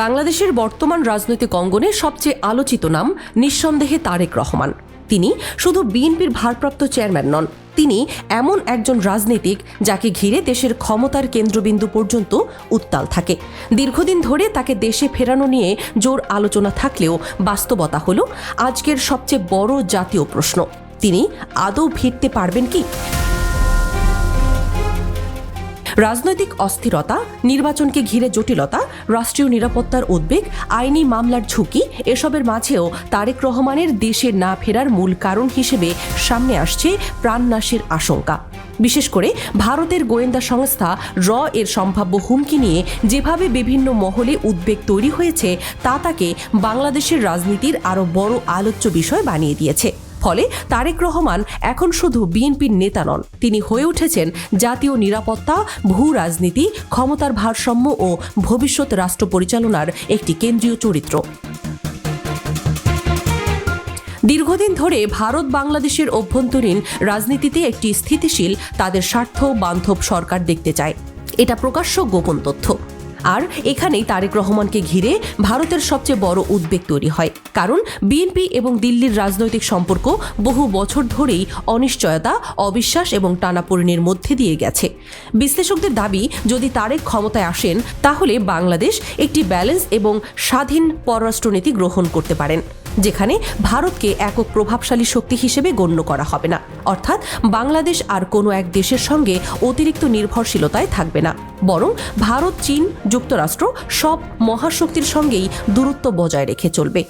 বাংলাদেশের বর্তমান রাজনৈতিক অঙ্গনে সবচেয়ে আলোচিত নাম নিঃসন্দেহে তারেক রহমান। তিনি শুধু বিএনপির ভারপ্রাপ্ত চেয়ারম্যান নন, তিনি এমন একজন রাজনীতিক যাকে ঘিরে দেশের ক্ষমতার কেন্দ্রবিন্দু পর্যন্ত উত্তাল থাকে। দীর্ঘদিন ধরে তাকে দেশে ফেরানো নিয়ে জোর আলোচনা থাকলেও বাস্তবতা হল, আজকের সবচেয়ে বড় জাতীয় প্রশ্ন, তিনি আদৌ ফিরতে পারবেন কি? রাজনৈতিক অস্থিরতা, নির্বাচনকে ঘিরে জটিলতা, রাষ্ট্রীয় নিরাপত্তার উদ্বেগ, আইনি মামলার ঝুঁকি, এসবের মাঝেও তারেক রহমানের দেশে না ফেরার মূল কারণ হিসেবে সামনে আসছে প্রাণনাশের আশঙ্কা। বিশেষ করে ভারতের গোয়েন্দা সংস্থা র এর সম্ভাব্য হুমকি নিয়ে যেভাবে বিভিন্ন মহলে উদ্বেগ তৈরি হয়েছে, তা তাকে বাংলাদেশের রাজনীতির আরও বড় আলোচ্য বিষয় বানিয়ে দিয়েছে। ফলে তারেক রহমান এখন শুধু বিএনপির নেতা নন, তিনি হয়ে উঠেছেন জাতীয় নিরাপত্তা, ভূ রাজনীতি, ক্ষমতার ভারসাম্য ও ভবিষ্যৎ রাষ্ট্র পরিচালনার একটি কেন্দ্রীয় চরিত্র। দীর্ঘদিন ধরে ভারত বাংলাদেশের অভ্যন্তরীণ রাজনীতিতে একটি স্থিতিশীল, তাদের স্বার্থ বান্ধব সরকার দেখতে চায়। এটা প্রকাশ্য গোপন তথ্য। আর এখানেই তারেক রহমানকে ঘিরে ভারতের সবচেয়ে বড় উদ্বেগ তৈরি হয়। কারণ বিএনপি এবং দিল্লির রাজনৈতিক সম্পর্ক বহু বছর ধরেই অনিশ্চয়তা, অবিশ্বাস এবং টানাপোড়েনের মধ্যে দিয়ে গেছে। বিশ্লেষকদের দাবি, যদি তারেক ক্ষমতায় আসেন, তাহলে বাংলাদেশ একটি ব্যালেন্স এবং স্বাধীন পররাষ্ট্রনীতি গ্রহণ করতে পারেন। যেখানে ভারতকে একক প্রভাবশালী শক্তি হিসেবে গণ্য করা হবে না। অর্থাৎ বাংলাদেশ আর কোনো এক দেশের সঙ্গে অতিরিক্ত নির্ভরশীলতায় থাকবে না। বরং ভারত, চীন, যুক্তরাষ্ট্র সব মহাশক্তির সঙ্গেই দূরত্ব বজায় রেখে চলবে।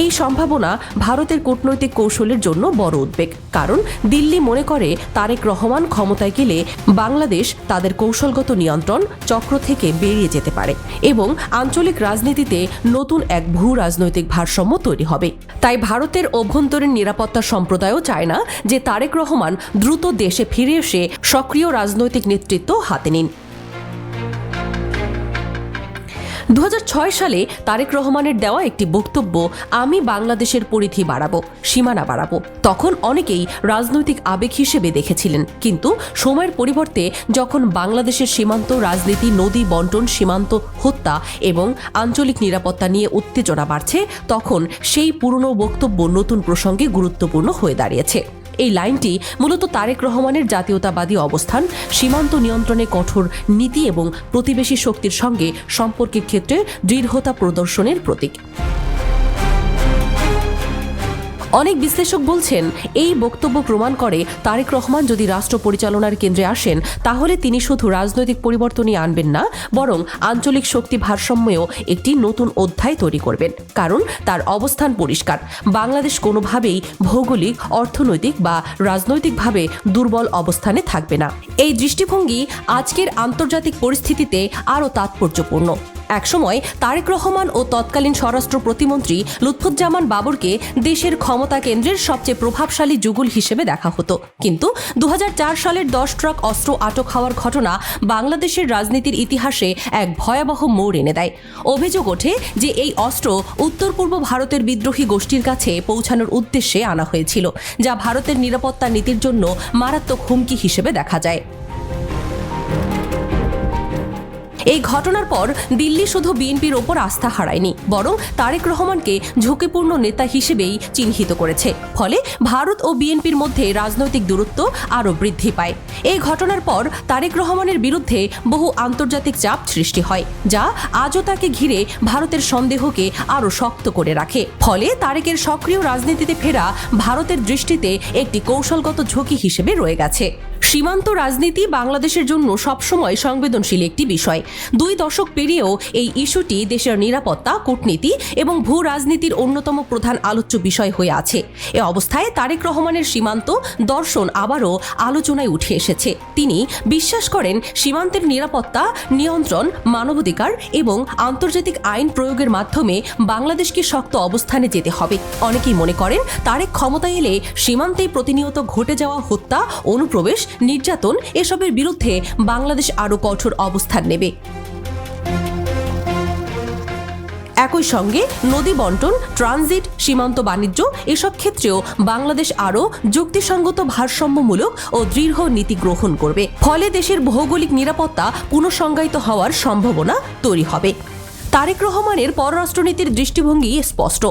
এই সম্ভাবনা ভারতের কূটনৈতিক কৌশলের জন্য বড় উদ্বেগ। কারণ দিল্লি মনে করে তারেক রহমান ক্ষমতায় গেলে বাংলাদেশ তাদের কৌশলগত নিয়ন্ত্রণ চক্র থেকে বেরিয়ে যেতে পারে এবং আঞ্চলিক রাজনীতিতে নতুন এক ভূ রাজনৈতিক ভারসাম্য তৈরি হবে। তাই ভারতের অভ্যন্তরীণ নিরাপত্তা সম্প্রদায়ও চায় না যে তারেক রহমান দ্রুত দেশে ফিরে এসে সক্রিয় রাজনৈতিক নেতৃত্ব হাতে নিন। দু হাজার ছয় সালে তারেক রহমানের দেওয়া একটি বক্তব্য, আমি বাংলাদেশের পরিধি বাড়াবো, সীমানা বাড়াবো। তখন অনেকেই রাজনৈতিক আবেগ হিসেবে দেখেছিলেন। কিন্তু সময়ের পরিবর্তে যখন বাংলাদেশের সীমান্ত রাজনীতি, নদী বন্টন, সীমান্ত হত্যা এবং আঞ্চলিক নিরাপত্তা নিয়ে উত্তেজনা বাড়ছে, তখন সেই পুরনো বক্তব্য নতুন প্রসঙ্গে গুরুত্বপূর্ণ হয়ে দাঁড়িয়েছে। এই লাইনটি মূলত তারেক রহমানের জাতীয়তাবাদী অবস্থান, সীমান্ত নিয়ন্ত্রণে কঠোর নীতি এবং প্রতিবেশী শক্তির সঙ্গে সম্পর্কের ক্ষেত্রে দৃঢ়তা প্রদর্শনের প্রতীক। অনেক বিশ্লেষক বলছেন, এই বক্তব্য প্রমাণ করে তারেক রহমান যদি রাষ্ট্র পরিচালনার কেন্দ্রে আসেন, তাহলে তিনি শুধু রাজনৈতিক পরিবর্তনই আনবেন না, বরং আঞ্চলিক শক্তি ভারসাম্যেও একটি নতুন অধ্যায় তৈরি করবেন। কারণ তার অবস্থান পরিষ্কার। বাংলাদেশ কোনোভাবেই ভৌগোলিক, অর্থনৈতিক বা রাজনৈতিকভাবে দুর্বল অবস্থানে থাকবে না। এই দৃষ্টিভঙ্গি আজকের আন্তর্জাতিক পরিস্থিতিতে আরও তাৎপর্যপূর্ণ। একসময় তারেক রহমান ও তৎকালীন স্বরাষ্ট্র প্রতিমন্ত্রী লুৎফুজ্জামান বাবরকে দেশের ক্ষমতা কেন্দ্রের সবচেয়ে প্রভাবশালী যুগল হিসেবে দেখা হতো। কিন্তু দু হাজার চার সালের দশ ট্রাক অস্ত্র আটক হওয়ার ঘটনা বাংলাদেশের রাজনীতির ইতিহাসে এক ভয়াবহ মোড় এনে দেয়। অভিযোগ ওঠে যে এই অস্ত্র উত্তর পূর্ব ভারতের বিদ্রোহী গোষ্ঠীর কাছে পৌঁছানোর উদ্দেশ্যে আনা হয়েছিল, যা ভারতের নিরাপত্তা নীতির জন্য মারাত্মক হুমকি হিসেবে দেখা যায়। এই ঘটনার পর দিল্লি শুধু বিএনপির ওপর আস্থা হারায়নি, বরং তারেক রহমানকে ঝুঁকিপূর্ণ নেতা হিসেবেই চিহ্নিত করেছে। ফলে ভারত ও বিএনপির মধ্যে রাজনৈতিক দূরত্ব আরও বৃদ্ধি পায়। এই ঘটনার পর তারেক রহমানের বিরুদ্ধে বহু আন্তর্জাতিক চাপ সৃষ্টি হয়, যা আজও তাকে ঘিরে ভারতের সন্দেহকে আরও শক্ত করে রাখে। ফলে তারেকের সক্রিয় রাজনীতিতে ফেরা ভারতের দৃষ্টিতে একটি কৌশলগত ঝুঁকি হিসেবে রয়ে গেছে। সীমান্ত রাজনীতি বাংলাদেশের জন্য সবসময় সংবেদনশীল একটি বিষয়। দুই দশক পেরিয়েও এই ইস্যুটি দেশের নিরাপত্তা, কূটনীতি এবং ভূ রাজনীতির অন্যতম প্রধান আলোচ্য বিষয় হয়ে আছে। এ অবস্থায় তারেক রহমানের সীমান্ত দর্শন আবারও আলোচনায় উঠে এসেছে। তিনি বিশ্বাস করেন সীমান্তের নিরাপত্তা, নিয়ন্ত্রণ, মানবাধিকার এবং আন্তর্জাতিক আইন প্রয়োগের মাধ্যমে বাংলাদেশকে শক্ত অবস্থানে যেতে হবে। অনেকেই মনে করেন তারেক ক্ষমতায় এলে সীমান্তে প্রতিনিয়ত ঘটে যাওয়া হত্যা, অনুপ্রবেশ নির্যাতন এসবের বিরুদ্ধে বাংলাদেশ আরও কঠোর অবস্থান নেবে। একই সঙ্গে নদী বন্টন, ট্রানজিট, সীমান্ত বাণিজ্য এসব ক্ষেত্রেও বাংলাদেশ আরও যুক্তিসঙ্গত ভারসাম্যমূলক ও দৃঢ় নীতি গ্রহণ করবে। ফলে দেশের ভৌগোলিক নিরাপত্তা পুনঃসংজ্ঞায়িত হওয়ার সম্ভাবনা তৈরি হবে। তারেক রহমানের পররাষ্ট্রনীতির দৃষ্টিভঙ্গি স্পষ্ট।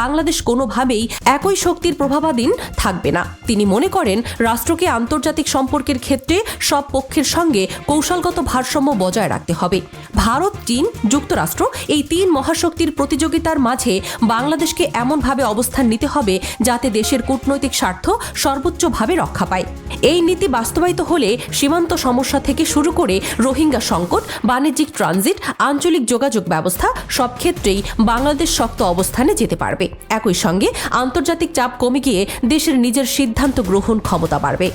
বাংলাদেশ কোনোভাবেই একই শক্তির প্রভাবাধীন থাকবে না। তিনি মনে করেন, রাষ্ট্রকে আন্তর্জাতিক সম্পর্কের ক্ষেত্রে সব পক্ষের সঙ্গে কৌশলগত ভারসাম্য বজায় রাখতে হবে। ভারত, চীন, যুক্তরাষ্ট্র এই তিন মহাশক্তির প্রতিযোগিতার মাঝে বাংলাদেশকে এমনভাবে অবস্থান নিতে হবে যাতে দেশের কূটনৈতিক স্বার্থ সর্বোচ্চভাবে রক্ষা পায়। এই নীতি বাস্তবায়িত হলে সীমান্ত সমস্যা থেকে শুরু করে রোহিঙ্গা সংকট, বাণিজ্যিক ট্রানজিট, আঞ্চলিক যোগাযোগ ব্যবস্থা সব ক্ষেত্রেই বাংলাদেশ শক্ত অবস্থানে যেতে পারবে। একই সঙ্গে আন্তর্জাতিক চাপ কমে গিয়ে দেশের নিজের সিদ্ধান্ত গ্রহণ ক্ষমতা বাড়বে।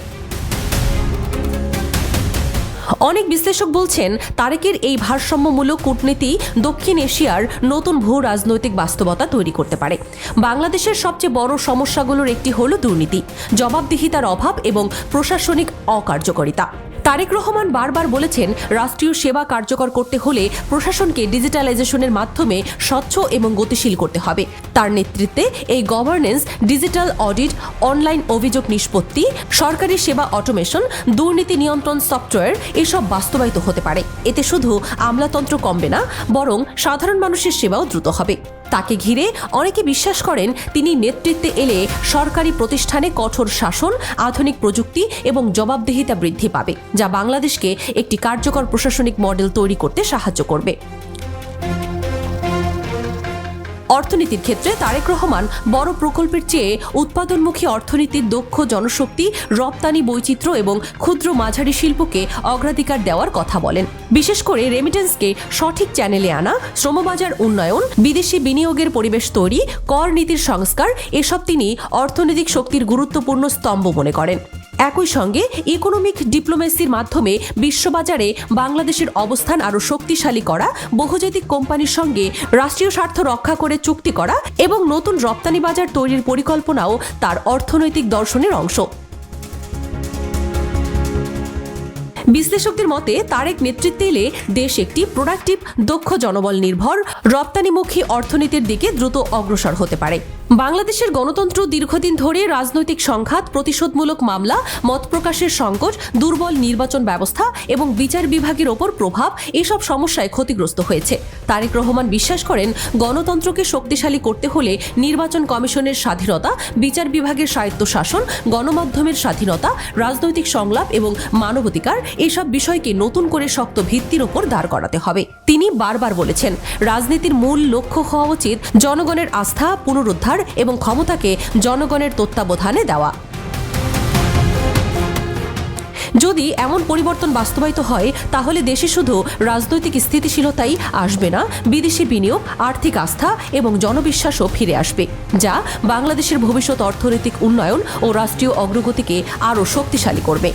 অনেক বিশ্লেষক বলছেন, তারেকের এই ভারসাম্যমূলক কূটনীতি দক্ষিণ এশিয়ার নতুন ভূ রাজনৈতিক বাস্তবতা তৈরি করতে পারে। বাংলাদেশের সবচেয়ে বড় সমস্যাগুলোর একটি হল দুর্নীতি, জবাবদিহিতার অভাব এবং প্রশাসনিক অকার্যকারিতা। তারেক রহমান বারবার বলেছেন, রাষ্ট্রীয় সেবা কার্যকর করতে হলে প্রশাসনকে ডিজিটালাইজেশনের মাধ্যমে স্বচ্ছ এবং গতিশীল করতে হবে। তার নেতৃত্বে এই গভর্নেন্স ডিজিটাল অডিট অনলাইন অভিযোগ নিষ্পত্তি, সরকারি সেবা অটোমেশন দুর্নীতি নিয়ন্ত্রণ সফটওয়্যার এসব বাস্তবায়িত হতে পারে। এতে শুধু আমলাতন্ত্র কমবে না, বরং সাধারণ মানুষের সেবাও দ্রুত হবে। তাকে ঘিরে অনেকে বিশ্বাস করেন তিনি নেতৃত্বে এলে সরকারি প্রতিষ্ঠানে কঠোর শাসন, আধুনিক প্রযুক্তি এবং জবাবদিহিতা বৃদ্ধি পাবে, যা বাংলাদেশকে একটি কার্যকর প্রশাসনিক মডেল তৈরি করতে সাহায্য করবে। অর্থনীতির ক্ষেত্রে তারেক রহমান বড় প্রকল্পের চেয়ে উৎপাদনমুখী অর্থনীতির দক্ষ জনশক্তি, রপ্তানি বৈচিত্র্য এবং ক্ষুদ্র মাঝারি শিল্পকে অগ্রাধিকার দেওয়ার কথা বলেন। বিশেষ করে রেমিটেন্সকে সঠিক চ্যানেলে আনা, শ্রমবাজার উন্নয়ন, বিদেশি বিনিয়োগের পরিবেশ তৈরি, কর নীতির সংস্কার, এসব তিনি অর্থনৈতিক শক্তির গুরুত্বপূর্ণ স্তম্ভ মনে করেন। একই সঙ্গে ইকোনমিক ডিপ্লোমেসির মাধ্যমে বিশ্ববাজারে বাংলাদেশের অবস্থান আরও শক্তিশালী করা, বহুজাতিক কোম্পানির সঙ্গে রাষ্ট্রীয় স্বার্থ রক্ষা করে চুক্তি করা এবং নতুন রপ্তানি বাজার তৈরির পরিকল্পনাও তার অর্থনৈতিক দর্শনের অংশ। বিশ্লেষকদের মতে, তারেক নেতৃত্বে এলে দেশ একটি প্রোডাক্টিভ, দক্ষ জনবল নির্ভর রপ্তানিমুখী অর্থনীতির দিকে দ্রুত অগ্রসর হতে পারে। বাংলাদেশের গণতন্ত্র দীর্ঘদিন ধরে রাজনৈতিক সংঘাত, প্রতিশোধমূলক মামলা, মত প্রকাশের সংকট, দুর্বল নির্বাচন ব্যবস্থা এবং বিচার বিভাগের ওপর প্রভাব এসব সমস্যায় ক্ষতিগ্রস্ত হয়েছে। তারেক রহমান বিশ্বাস করেন, গণতন্ত্রকে শক্তিশালী করতে হলে নির্বাচন কমিশনের স্বাধীনতা, বিচার বিভাগের স্বায়ত্তশাসন, গণমাধ্যমের স্বাধীনতা, রাজনৈতিক সংলাপ এবং মানবাধিকার এসব বিষয়কে নতুন করে শক্ত ভিত্তির ওপর দাঁড় করাতে হবে। তিনি বারবার বলেছেন রাজনীতির মূল লক্ষ্য হওয়া উচিত জনগণের আস্থা, পুনরুদ্ধার এবং ক্ষমতাকে জনগণের তত্ত্বাবধানে দেওয়া। যদি এমন পরিবর্তন বাস্তবায়িত হয়, তাহলে দেশে শুধু রাজনৈতিক স্থিতিশীলতাই আসবে না, বিদেশি বিনিয়োগ, আর্থিক আস্থা এবং জনবিশ্বাসও ফিরে আসবে, যা বাংলাদেশের ভবিষ্যৎ অর্থনৈতিক উন্নয়ন ও রাষ্ট্রীয় অগ্রগতিকে আরও শক্তিশালী করবে।